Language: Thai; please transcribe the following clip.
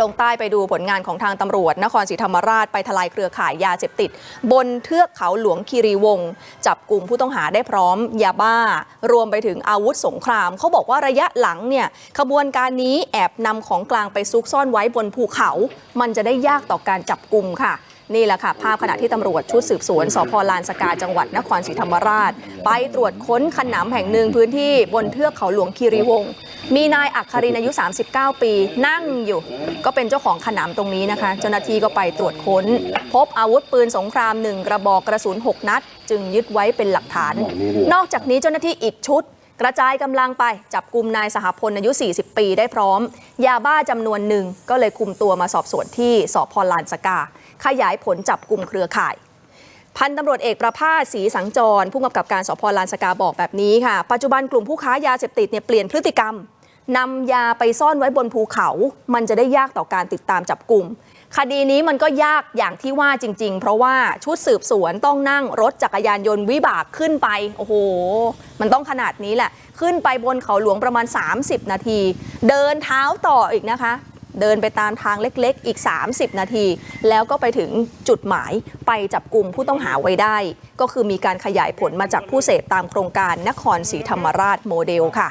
ลงใต้ไปดูผลงานของทางตำรวจ นครศรีธรรมราชไปทลายเครือข่ายยาเสพติด บนเทือกเขาหลวงคีรีวงจับกลุ่มผู้ต้องหาได้พร้อมยาบ้า รวมไปถึงอาวุธสงคราม เขาบอกว่าระยะหลังเนี่ยขบวนการนี้แอบนำของกลางไปซุกซ่อนไว้บนภูเขา มันจะได้ยากต่อการจับกลุ่มค่ะนี่แหละค่ะภาพขณะที่ตำรวจชุดสืบสวนสพลานสกาจังหวัดนครศรีธรรมราช ไปตรวจค้นขนำแห่งหนึ่งพื้นที่บนเทือกเขาหลวงคีรีวงศ์ มีนายอัครินอายุ 39 ปี นั่งอยู่ ก็เป็นเจ้าของขนำตรงนี้นะคะ เจ้าหน้าที่ก็ไปตรวจค้น พบอาวุธปืนสงครามหนึ่งกระบอกกระสุน 6 นัด จึงยึดไว้เป็นหลักฐาน นอกจากนี้เจ้าหน้าที่อีกชุด กระจายกำลังไปจับกลุ่มนายสหพลอายุ 40 ปีได้พร้อม ยาบ้าจำนวนหนึ่งก็เลยคุมตัวมาสอบสวนที่สพลานสกา ขยายผลจับกลุ่มเครือข่าย พันตำรวจเอกประภาสศรีสังจร ผู้กำกับการสพลานสกาบอกแบบนี้ค่ะ ปัจจุบันกลุ่มผู้ค้ายาเสพติดเนี่ยเปลี่ยนพฤติกรรมนำยาไปซ่อนไว้บนภูเขา มันจะได้ยากต่อการติดตามจับกลุ่ม คดีนี้มันก็ยากอย่างที่ว่าจริง ๆ เพราะว่าชุดสืบสวนต้องนั่งรถจักรยานยนต์วิบากขึ้นไป โอ้โห มันต้องขนาดนี้แหละ ขึ้นไปบนเขาหลวงประมาณ 30 นาที เดินเท้าต่ออีกนะคะ เดินไปตามทางเล็กๆ อีก 30 นาที แล้วก็ไปถึงจุดหมายไปจับกลุ่มผู้ต้องหาไว้ได้ ก็คือมีการขยายผลมาจากผู้เสพตามโครงการนครศรีธรรมราชโมเดลค่ะ